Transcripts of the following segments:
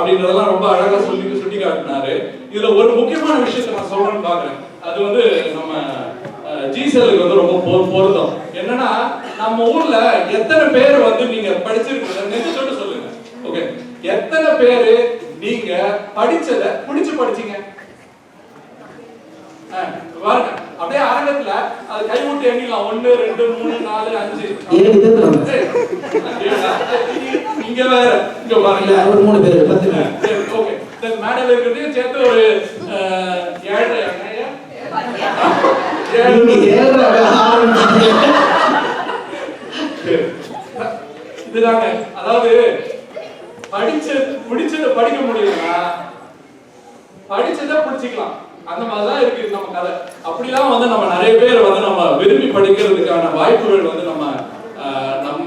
அப்படின்றதெல்லாம் ரொம்ப அழகா சொல்லி சுட்டி காட்டினாரு இதுல ஒரு முக்கியமான விஷயத்த நான் சொல்றேன்னு பாக்குறேன் அது வந்து நம்ம ஜிசலுக்கு வந்து ரொம்ப பொருத்தம். என்னன்னா நம்ம ஊர்ல எத்தனை பேர் வந்து நீங்க படிச்சிருக்கீங்க நெஞ்சு சொல்லிட்டு சொல்லுங்க. ஓகே எத்தனை பேரு நீங்க படிச்சத புடிச்சு படிச்சீங்க? பாருங்க. அப்படியே அரங்கத்துல அது கை விட்டு எண்ணிக்கலாம் ஒண்ணு ரெண்டு மூணு நாலு அஞ்சு. இங்க வேற. இங்க பாருங்க. ஒரு மூணு பேர் பத்து பேர். ஓகே மேடையில் இருக்கிறதையும் சேர்த்து ஒரு ஏழரை. இதுதாங்க. அதாவது படிச்சது பிடிச்சத படிக்க முடியும்னா படிச்சதை பிடிச்சிக்கலாம். அந்த மாதிரிதான் இருக்கு நம்ம கதை. அப்படிலாம் வந்து நம்ம நிறைய பேர் வந்து நம்ம விரும்பி படிக்கிறதுக்கான வாய்ப்புகள் வந்து நம்ம ஆஹ், நம்ம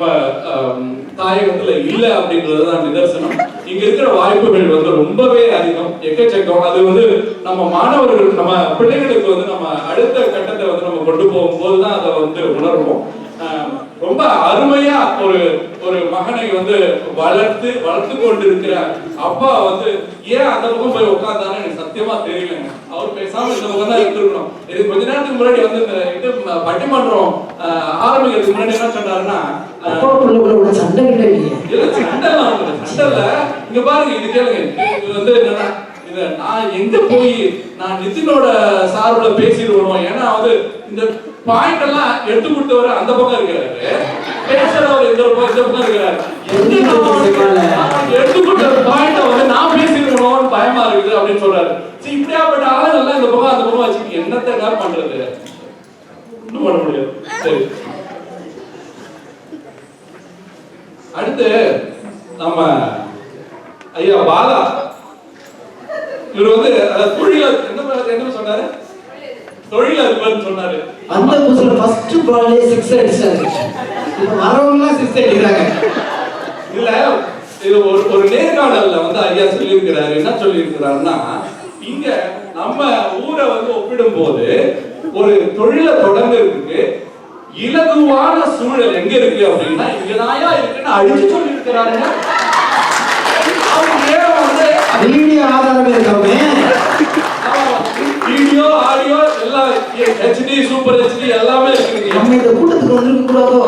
தாயகத்துல இல்ல அப்படின்றது தான் நிதர்சனம். இங்க இருக்கிற வாய்ப்புகள் வந்து ரொம்பவே அதிகம். எக்கச்சக்கம். அது வந்து நம்ம மாணவர்கள் நம்ம பிள்ளைகளுக்கு வந்து நம்ம அடுத்த கட்டத்தை வந்து நம்ம கொண்டு போகும்போது தான் அதை வந்து உணர்வோம். ஆஹ், ரொம்ப அருமையா ஒரு ஒரு மகனை வந்து வளர்த்து வளர்த்து கொண்டு இருக்கிற அப்பா வந்து ஏன் அந்த பக்கம் போய் உட்கார்ந்தான்னு எனக்கு சத்தியமா தெரியலங்க. அவர் பேசாம இந்த பக்கம் தான் இருந்திருக்கணும். இது கொஞ்ச நேரத்துக்கு முன்னாடி வந்து இந்த இது பட்டிமன்றம் ஆரம்பிக்கிறதுக்கு முன்னாடி என்ன சொன்னாருன்னா சண்டை இல்ல சண்டைலாம் இல்ல. சண்டைல இங்க பாருங்க இது கேளுங்க. இது வந்து என்னன்னா இத நான் எங்க போய் நான் நிதினோட சார்புல பேசிடுவோம் ஏன்னா வந்து இந்த பாயிண்ட் எல்லாம் எடுத்து கொடுத்தவர் அந்த பக்கம் இருக்கிறாரு. பேசுறவர் இந்த பக்கம் இந்த பக்கம் இருக்கிறாரு எங்க நான் அவருக்கு- நான் எடுத்து கொடுத்த பாயிண்ட வந்து நான் பேசிடுவோம்னு பயமா இருக்குது அப்படின்னு சொல்றாரு சரி இப்படியாப்பட்ட ஆளுங்க எல்லாம் இந்த பக்கம் அந்த பக்கம் வச்சுட்டு என்னத்த என்ன பண்றது ஒண்ணும் பண்ண முடியாது சரி அடுத்து நம்ம ஐயா பாலா. இவர் வந்து அஹ், தொழில என்ன பண்ண- என்ன சொன்னாரு? தொழிலதிபர்னு சொன்னாரு. அந்த புதுசுல ஃபர்ஸ்ட் பால்லே சிக்ஸ் அடிச்சாரு. இப்ப வரவங்க எல்லாம் சிக்ஸ் அடிக்கிறாங்க இல்ல இது ஒரு ஒரு நேர்காணல்ல வந்து ஐயா சொல்லியிருக்கிறாரு. என்ன சொல்லியிருக்கிறாருன்னா இங்க நம்ம ஊரை வந்து ஒப்பிடும்போது ஒரு தொழிலை தொடங்குறதுக்கு இலகுவான சூழல் எங்க இருக்கு அப்படின்னா இங்கதாயா இருக்குன்னு அடிச்சு சொல்லியிருக்கிறாருங்க. வீடியோ ஆதாரமே இருக்காமே video audio HD super HD எல்லாமே இருக்குங்க. நம்ம இந்த கூட்டத்துக்கு வந்திருக்க கூடாதோ?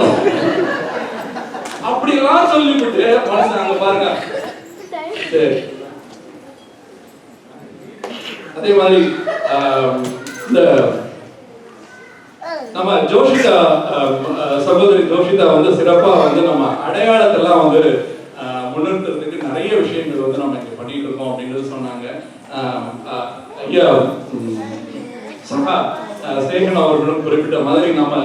அப்படிலாம் சொல்லிவிட்டு அங்க பாருங்க. சரி. அதே மாதிரி இந்த நம்ம ஜோஷிதா சகோதரி ஜோஷிதா வந்து சிறப்பா வந்து நம்ம அடையாளத்தெல்லாம் வந்து முன்னிறுத்துறதுக்கு நிறைய விஷயங்கள் வந்து நம்ம இங்க பண்ணிட்டு இருக்கோம் அப்படின்றது சொன்னாங்க. ஐயா சகா சேகன் அவர்களும் குறிப்பிட்ட மாதிரி நம்ம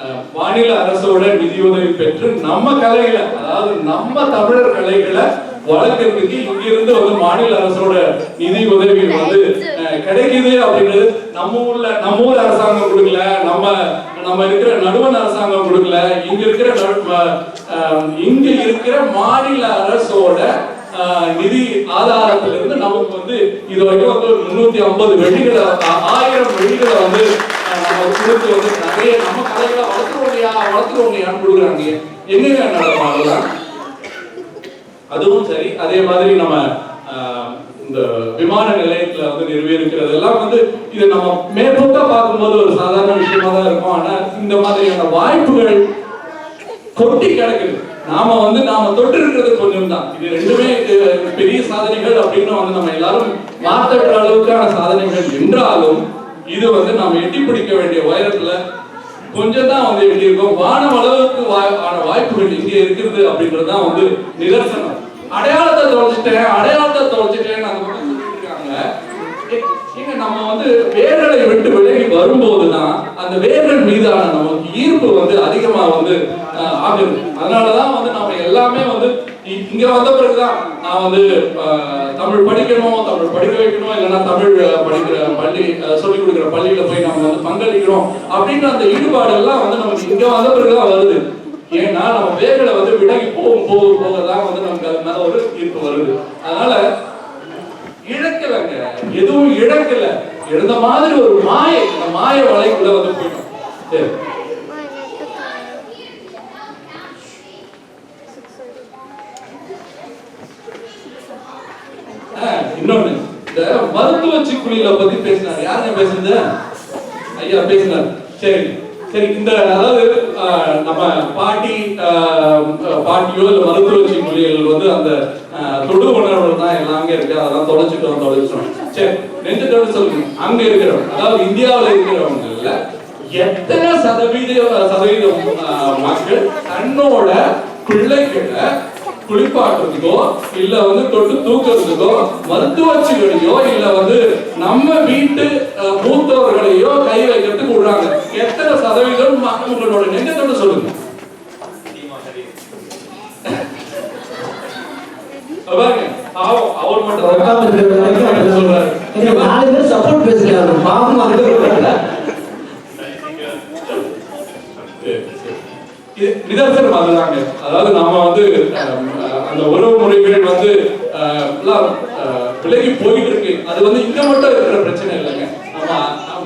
அஹ், மாநில அரசோட நிதியுதவி பெற்று நம்ம கலைகளை அதாவது நம்ம தமிழர் கலைகளை வளர்க்கறதுக்கு இங்கிருந்து வந்து மாநில அரசோட நிதி உதவி வந்து அஹ், கிடைக்குது அப்படின்றது நம்ம ஊர்ல நம்ம ஊர் அரசாங்கம் கொடுக்கல நம்ம நம்ம இருக்கிற நடுவண் அரசாங்கம் கொடுக்கல இங்க இருக்கிற நடு- இங்க இருக்கிற மாநில அரசோட நிதி ஆதாரத்திலிருந்து நமக்கு வந்து இது வரைக்கும் வந்து ஒரு முன்னூத்தி ஐம்பது வெள்ளிகளை ஆயிரம் வெள்ளிகளை வந்து ஆஹ் நம்ம கொடுத்து வந்து நிறைய நம்ம கலைகளை வளர்த்துறோம் இல்லையா? வளர்த்துறோம் இல்லையான்னு கொடுக்குறாங்க. எங்கெங்க நடப்பாங்கலாம் அதுவும் சரி. அதே மாதிரி நம்ம ஆஹ், இந்த விமான நிலையத்துல வந்து நிறுவியிருக்கிறது எல்லாம் வந்து இது நம்ம மேற்போக்கா பார்க்கும்போது ஒரு சாதாரண விஷயமா தான் இருக்கும். ஆனா இந்த மாதிரியான வாய்ப்புகள் கொட்டி கிடக்குது. நாம வந்து நாம தொட்டு இருக்கிறது கொஞ்சம் தான் இது ரெண்டுமே பெரிய சாதனைகள் அப்படின்னு வந்து நம்ம எல்லாரும் மாத்தற்ற அளவுக்கான சாதனைகள் என்றாலும் இது வந்து நாம எட்டி பிடிக்க வேண்டிய உயரத்துல கொஞ்சம் தான் வந்து எப்படி இருக்கும் வானம் அளவுக்கு ஆன வாய்ப்புகள் இங்கே இருக்கிறது அப்படின்றது தான் வந்து நிதர்சனம். அடையாளத்தை தொலைச்சிட்டேன் அடையாளத்தை தொலைச்சிட்டேன்னு அந்த மட்டும் சொல்லிட்டு இருக்காங்க ஏங்க நம்ம வந்து வேர்களை விட்டு விலகி வரும்போது தான் அந்த வேர்கள் மீதான நமக்கு ஈர்ப்பு வந்து அதிகமா வந்து ஆகுது அதனாலதான் வந்து நம்ம எல்லாமே வந்து இங்க வந்த பிறகுதான் நான் வந்து தமிழ் படிக்கணும் தமிழ் படிக்க வைக்கணும் இல்லைன்னா தமிழ் படிக்கிற பள்ளி சொல்லிக் கொடுக்குற பள்ளியில போய் நம்ம வந்து பங்களிக்கிறோம் அப்படின்ற அந்த ஈடுபாடு எல்லாம் வந்து நமக்கு இங்க வந்த பிறகுதான் வருது. ஏன்னா நம்ம வேர்களை வந்து விலகி போகும் போக போக தான் வந்து நமக்கு அது மேல ஒரு ஈர்ப்பு வருது. அதனால இழக்கலங்க. எதுவும் இழக்கல. இருந்த மாதிரி ஒரு மாயை இந்த மாய வலைக்குள்ள வந்து போயிட்டோம் சரி இன்னொன்னு இந்த மருத்துவ சிக்குலியில பத்தி பேசினார். யாருங்க பேசுனது ஐயா பேசினார். சரி சரி இந்த அதாவது நம்ம பாட்டி ஆஹ், பாட்டியோ இல்ல மருத்துவ சிக்குலிகள் வந்து அந்த தொடு உணர்வு தான் எல்லாமே இருக்கு. அதெல்லாம் தொலைச்சிட்டோம் தொலைச்சிட்டோம். சரி நெஞ்சத்தோட சொல்லுங்க. அங்க இருக்கிறவங்க அதாவது இந்தியாவுல இருக்கிறவங்கல்ல எத்தனை சதவீத சதவீதம் ஆஹ், மக்கள் தன்னோட பிள்ளைகளை குளிப்பாட்டுறதுக்கோ இல்ல வந்து தொட்டு தூக்குறதுக்கோ மருத்துவச்சிகளையோ இல்ல வந்து நம்ம வீட்டு மூத்தவர்களையோ கை வைக்கிறதுக்கு விடுறாங்க. எத்தனை சதவீதம் உங்களோட நெஞ்சத்தோட சொல்லுங்க. அவர் மட்டும். சொல்றாரு. நிதர்சனம் அதுதாங்க. அதாவது நாம வந்து அந்த உறவு முறைகள் வந்து அஹ், விலகி போயிட்டு இருக்கு அது வந்து இங்க மட்டும் இருக்கிற பிரச்சனை இல்லைங்க. நம்ம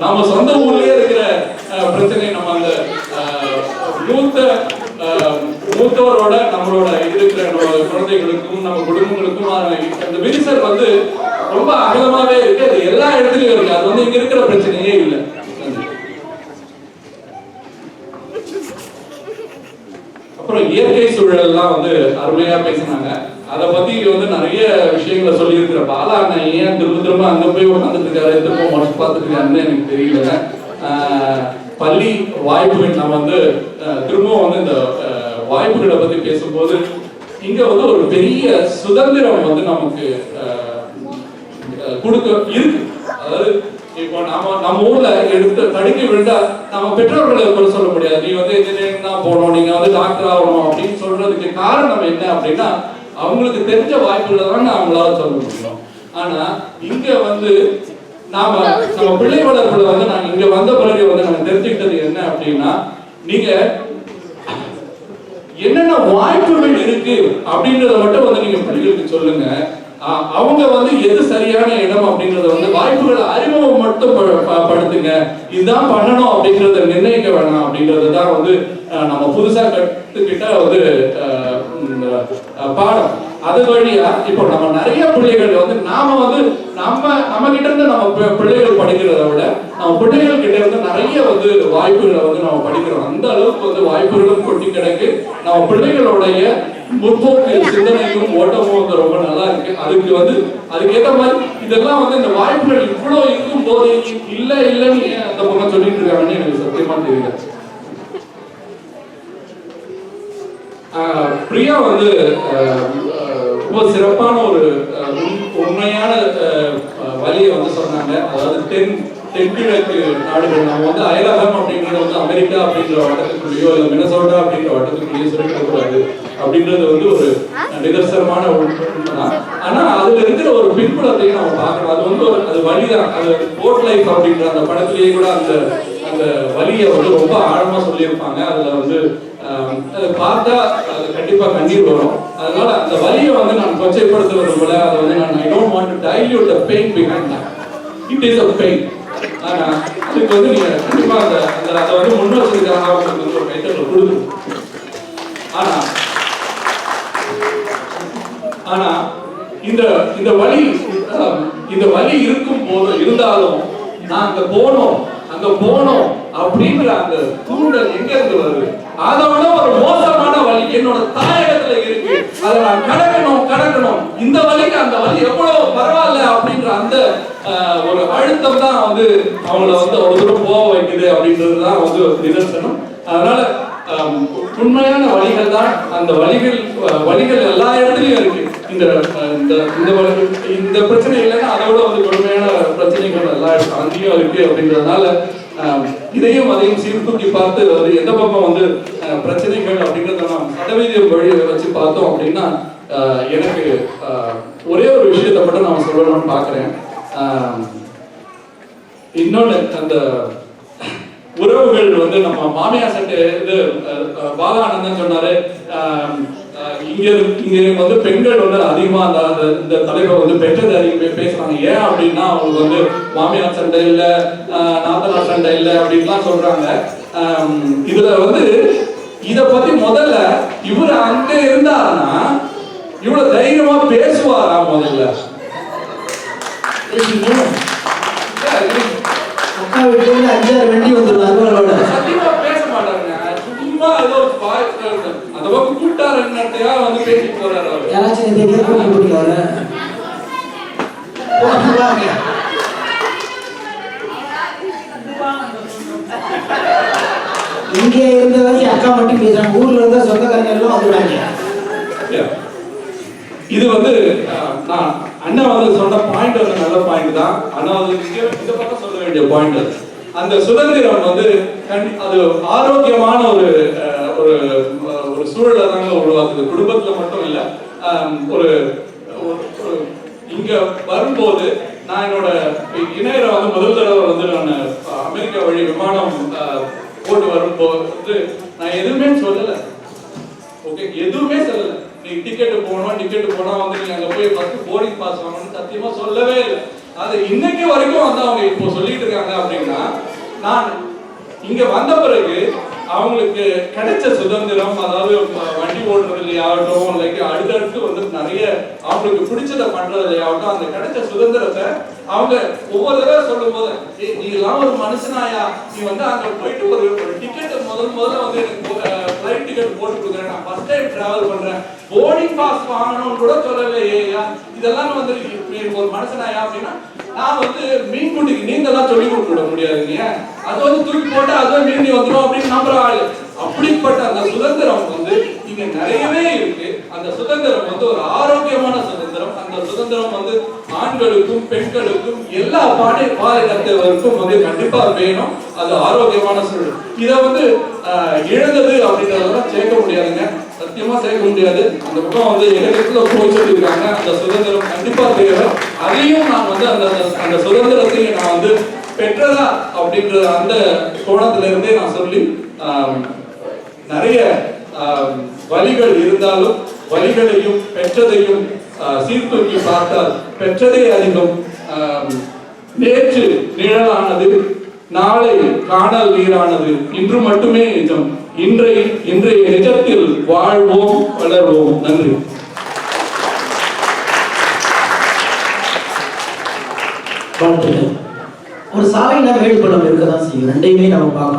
நாம சொந்த ஊர்லயே இருக்கிற அஹ், பிரச்சனை நம்ம அந்த மூத்த மூத்தவரோட நம்மளோட இருக்கிற நம்ம குழந்தைகளுக்கும் நம்ம குடும்பங்களுக்கும் அந்த விரிசல் வந்து ரொம்ப அகலமாவே இருக்கு. அது எல்லா இடத்துலயும் இருக்கு. அது வந்து இங்க இருக்க பிரச்சனையே இல்லை நன்றி. அப்புறம் திருக்குறள்லாம் வந்து அருமையா பேசினாங்க. அதை பத்தி வந்து நிறைய விஷயங்களை சொல்லியிருக்கிற பாலா அண்ணன் ஏன் திரும்ப திரும்ப அங்க போய் உட்காந்துட்டு இருக்காரு? திரும்ப மனசு பார்த்துட்டு இருக்காருன்னு எனக்கு தெரியல ஆஹ் பள்ளி வாய்ப்புகள் நம்ம வந்து ஆஹ் திரும்பவும் வந்து இந்த வாய்ப்புகளை பத்தி பேசும்போது இங்க வந்து ஒரு பெரிய சுதந்திரம் வந்து நமக்கு ஆஹ் கொடுக்க இருக்கு. அதாவது இப்போ நாம நம்ம ஊர்ல எடுத்து படிக்க விழுந்தா நம்ம பெற்றோர்களை கூட சொல்ல முடியாது. நீ வந்து இன்ஜினியரிங் தான் போகணும் நீங்க வந்து டாக்டர் ஆகணும் அப்படின்னு சொல்றதுக்கு காரணம் என்ன அப்படின்னா அவங்களுக்கு தெரிஞ்ச வாய்ப்புகளை தான் அவங்களால சொல்ல முடியும். ஆனா இங்க வந்து நாம நம்ம பிள்ளை வளர்ப்புல வந்து நாங்க இங்க வந்த பிறகு வந்து நாங்க தெரிஞ்சுக்கிட்டது என்ன அப்படின்னா நீங்க என்னென்ன வாய்ப்புகள் இருக்கு அப்படின்றத மட்டும் வந்து நீங்க பிள்ளைகளுக்கு சொல்லுங்க. அவங்க வந்து எது சரியான இடம் அப்படின்றத வந்து வாய்ப்புகளை அறிமுகம் மட்டும் படுத்துங்க. இதுதான் பண்ணணும் அப்படின்றத நிர்ணயிக்க வேணாம் அப்படின்றது தான் வந்து நம்ம புதுசா கத்துக்கிட்ட அஹ், பாடம். அது வழியா இப்போ நம்ம நிறைய பிள்ளைகள் வந்து நாம வந்து நம்ம நம்ம கிட்ட இருந்து நம்ம பிள்ளைகள் படிக்கிறத விட நம்ம பிள்ளைகள் கிட்ட இருந்து நிறைய வந்து வாய்ப்புகளை வந்து நம்ம படிக்கிறோம். அந்த அளவுக்கு வந்து வாய்ப்புகளும் கொட்டி கிடக்கு. நம்ம பிள்ளைகளுடைய முற்போக்கு சிந்தனையும் ஓட்டமும் வந்து ரொம்ப நல்லா இருக்கு அதுக்கு வந்து அதுக்கு ஏத்த மாதிரி இதெல்லாம் வந்து இந்த வாய்ப்புகள் இவ்வளவு இருக்கும் போது இல்ல இல்லன்னு ஏன் அந்த பக்கம் சொல்லிட்டு இருக்காங்கன்னு எனக்கு சத்தியமா தெரியல. ஆஹ் பிரியா வந்து ரொம்ப சிறப்பான ஒரு உண்மையான வழியை வந்து சொன்னாங்க. அதாவது டென் தென்கிழக்கு நாடுகள். நம்ம வந்து அயலகம் அப்படிங்கிறது வந்து அமெரிக்கா அப்படின்ற வட்டத்துக்குள்ளேயோ இல்லை மினசோட்டா அப்படின்ற வட்டத்துக்குள்ளேயோ சுருக்கிடக்கூடாது அப்படின்றது வந்து ஒரு நிதர்சனமான உண்மைதான். ஆனா அதுல இருக்கிற ஒரு பின்புலத்தையும் நம்ம பார்க்கணும். அது வந்து ஒரு அது வழிதான். அது போர்ட் லைஃப் அப்படின்ற அந்த படத்திலேயே கூட அந்த அந்த வழியை வந்து ரொம்ப ஆழமா சொல்லியிருப்பாங்க. அதுல வந்து ஆஹ், அதை பார்த்தா அது கண்டிப்பா கண்ணீர் வரும். அதனால அந்த வழியை வந்து நான் கொச்சைப்படுத்துவது போல அதை வந்து நான் I don't want to dilute the pain behind it is a pain அதுக்கு வந்து அந்த அந்த அதை வந்து முன் வச்சிருக்காங்க அவங்களுக்கு வந்து ஒரு கொடுக்கணும் இந்த இந்த வழி இந்த வழி இருக்கும் போது இருந்தாலும் நான் அங்க போனோம் அங்க போனோம் அப்படிங்கிற அந்த தூண்டல் எங்க இருந்து வருது அதை விட ஒரு மோசமான வலி என்னோட தாயகத்துல இருக்கு அதை நான் கடக்கணும் கடக்கணும் இந்த வழிக்கு அந்த வழி எவ்வளவு பரவாயில்ல. அந்த ஒரு அழுத்தம் தான் வந்து அவங்கள வந்து அவ்வளவு தூரம் போக வைக்குது அப்படின்றது தான் வந்து ஒரு நிதர்சனம். அதனால உண்மையான வழிகள் தான் அந்த வழிகள் வழிகள் எல்லா இடத்துலயும் இருக்கு. இந்த இந்த இந்த இந்த பிரச்சனை இல்லைன்னா அதை விட வந்து கொடுமையான பிரச்சனைகள் எல்லா அங்கேயும் இருக்கு அப்படின்றதுனால இதையும் அதையும் சீர்தூக்கி பார்த்து அது எந்த பக்கம் வந்து பிரச்சனைகள் அப்படிங்கிறத நாம் சதவீதம் வழி வச்சு பார்த்தோம் அப்படின்னா எனக்கு ஒரே ஒரு விஷயத்தை மட்டும் நான் சொல்லணும்னு பார்க்குறேன். இன்னொன்று அந்த உறவுகள் வந்து நம்ம மாமியார் சட்டை இது அஹ், அஹ், பாலானந்தன் சொன்னாரு அஹ், இங்க இங்க வந்து பெண்கள் வந்து அதிகமா அந்த இந்த தலைவர் வந்து பெற்றது அதிகம் பேசுறாங்க. ஏன் அப்படின்னா அவங்க வந்து மாமியார் சண்டை இல்ல அஹ், நாத்தனார் சண்டை இல்ல அப்படின்லாம் சொல்றாங்க. ஆம், இதுல வந்து இத பத்தி முதல்ல இவர் அங்க இருந்தாருன்னா இவ்வளவு தைரியமா பேசுவாரா முதல்ல? அக்கா வீட்டுல இருந்து அஞ்சாறு வண்டி வந்துடும் அறுவலோட சத்தியமா பேச மாட்டாருங்க. சும்மா ஏதோ அந்த பக்கம் கூப்பிட்டாருன்னதையா வந்து பேசிட்டு போறாரு யாராச்சும் இந்த இங்கே கூட்டி கூட்டி வர வாங்க இங்கே இருந்த வரைக்கும் அக்கா மட்டும் பேசுறாங்க. ஊர்ல இருந்தா சொந்தக்காரங்க எல்லாம் வந்துடுவாங்க. இது வந்து நான் அண்ணா வந்து சொன்ன பாயிண்ட் வந்து நல்ல பாயிண்ட் தான். அண்ணா வந்து இங்க இந்த பக்கம் சொல்ல வேண்டிய பாயிண்ட் அது அந்த சுதந்திரம் வந்து அது ஆரோக்கியமான ஒரு ஒரு ஒரு சூழலை தாங்க உருவாக்குது. குடும்பத்துல மட்டும் இல்ல. ஒரு ஒரு- இங்க வரும்போது நான் என்னோட இணையரை வந்து முதல் தடவை வந்து நான் அமெரிக்கா வழி விமானம் போட்டு வரும்போது நான் எதுவுமே சொல்லலை. ஓகே எதுவுமே சொல்லல. நீ டிக்கெட்டு போகணும் டிக்கெட்டு போனால் வந்து நீங்கள் அங்கே போய் ஃபஸ்ட்டு போர்டிங் பாஸ் வாங்கணும்னு சத்தியமாக சொல்லவே இல்லை. அது இன்னைக்கு வரைக்கும் வந்து அவங்க இப்போ சொல்லிட்டு இருக்காங்க அப்படின்னா நான் இங்கே வந்த பிறகு அவங்களுக்கு கிடைச்ச சுதந்திரம் அதாவது வ- வண்டி ஆகட்டும் லைக் அடுத்தடுத்து வந்து நிறைய அவங்களுக்கு பிடிச்சதை பண்றதுலையாகட்டும் அந்த கிடைச்ச சுதந்திரத்தை அவங்க ஒவ்வொரு தடவை சொல்லும் போது நீ எல்லாம் ஒரு மனுஷனாயா? நீ வந்து அங்க போயிட்டு ஒரு ஒரு டிக்கெட் முதல் முதல்ல வந்து எனக்கு ஃப்ளைட் டிக்கெட் போட்டு கொடுக்குறேன். நான் ஃபர்ஸ்ட் டைம் டிராவல் பண்றேன். போர்டிங் பாஸ் வாங்கணும்னு கூட சொல்லலையா இதெல்லாம் வந்து ஒரு மனுஷனாயா அப்படின்னா நான் வந்து மீன்குட்டிக்கு நீந்தெல்லாம் சொல்லி கொடுக்க முடியாதுங்க. அது வந்து தூக்கி போட்டா அதுவே மீன் வந்துடும் அப்படின்னு நம்புற ஆளு. அப்படிப்பட்ட அந்த சுதந்திரம் வந்து இங்க நிறையவே இருக்கு. அந்த சுதந்திரம் வந்து ஒரு ஆரோக்கியமான சுதந்திரம். அந்த சுதந்திரம் வந்து ஆண்களுக்கும் பெண்களுக்கும் எல்லா பாடை பாலினத்தவருக்கும் வந்து கண்டிப்பா வேணும். அது ஆரோக்கியமான சூழல். இதை வந்து ஆஹ், இழந்தது அப்படின்றதெல்லாம் சேர்க்க முடியாதுங்க. சத்தியமா சேர்க்க முடியாது. அந்த பக்கம் வந்து எங்களுக்கு போய் சொல்லியிருக்காங்க. அந்த சுதந்திரம் கண்டிப்பா தேவை அதையும் நான் வந்து அந்த அந்த- சுதந்திரத்தையும் நான் வந்து பெற்றதா அப்படின்ற அந்த கோணத்துல இருந்தே நான் சொல்லி நிறைய வழிகள் இருந்தாலும் வழிகளையும் பெற்றதையும் சீர்தூக்கி பார்த்தால் பெற்றதே அதிகம். நேற்று நிழலானது நாளை காணல் நீரானது. இன்று மட்டுமே நிஜம். இன்றைய இன்றைய நிஜத்தில் வாழ்வோம் வளர்வோம். நன்றி. ஒரு சாலை மேல் படம் இருக்க தான் செய்யும். ரெண்டையுமே நம்ம பார்க்கணும்.